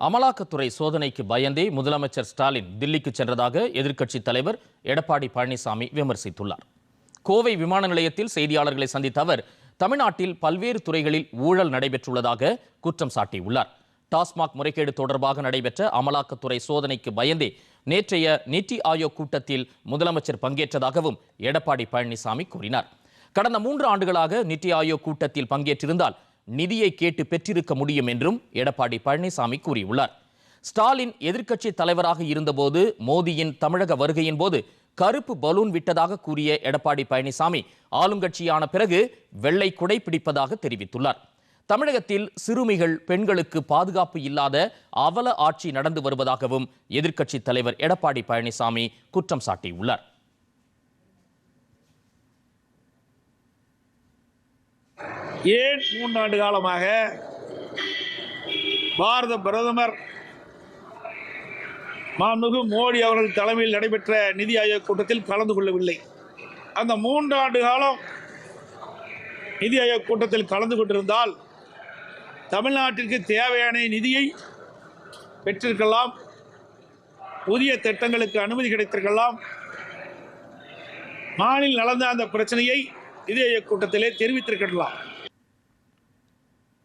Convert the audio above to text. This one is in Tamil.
அமலாக்கத்துறை சோதனைக்கு பயந்தே முதலமைச்சர் ஸ்டாலின் தில்லிக்கு சென்றதாக எதிர்க்கட்சித் தலைவர் எடப்பாடி பழனிசாமி விமர்சித்துள்ளார். கோவை விமான நிலையத்தில் செய்தியாளர்களை சந்தித்த அவர் தமிழ்நாட்டில் பல்வேறு துறைகளில் ஊழல் நடைபெற்றுள்ளதாக குற்றம் சாட்டியுள்ளார். டாஸ்மாக் முறைகேடு தொடர்பாக நடைபெற்ற அமலாக்கத்துறை சோதனைக்கு பயந்தே நேற்றைய நித்தி ஆயோக் கூட்டத்தில் முதலமைச்சர் பங்கேற்றதாகவும் எடப்பாடி பழனிசாமி கூறினார். கடந்த மூன்று ஆண்டுகளாக நித்தி ஆயோக் கூட்டத்தில் பங்கேற்றிருந்தால் நிதியை கேட்டு பெற்றிருக்க முடியும் என்றும் எடப்பாடி பழனிசாமி கூறியுள்ளார். ஸ்டாலின் எதிர்க்கட்சி தலைவராக இருந்தபோது மோடியின் தமிழக வருகையின் போது கருப்பு பலூன் விட்டதாக கூறிய எடப்பாடி பழனிசாமி ஆளுங்கட்சியான பிறகு வெள்ளை குடை பிடிப்பதாக தெரிவித்துள்ளார். தமிழகத்தில் சிறுமிகள் பெண்களுக்கு பாதுகாப்பு இல்லாத அவல ஆட்சி நடந்து வருவதாகவும் எதிர்க்கட்சித் தலைவர் எடப்பாடி பழனிசாமி குற்றம் சாட்டியுள்ளார். ஏன் மூன்றாண்டு காலமாக பாரத பிரதமர் மாண்புமிகு மோடி அவர்கள் தலைமையில் நடைபெற்ற நிதி ஆயோக் கூட்டத்தில் கலந்து கொள்ளவில்லை. அந்த மூன்றாண்டு காலம் நிதி ஆயோக் கூட்டத்தில் கலந்து கொண்டிருந்தால் தமிழ்நாட்டிற்கு தேவையான நிதியை பெற்றிருக்கலாம். புதிய திட்டங்களுக்கு அனுமதி கிடைத்திருக்கலாம். மாநில நடந்த அந்த பிரச்சனையை நிதி ஆயோக் கூட்டத்திலே தெரிவித்திருக்கலாம்.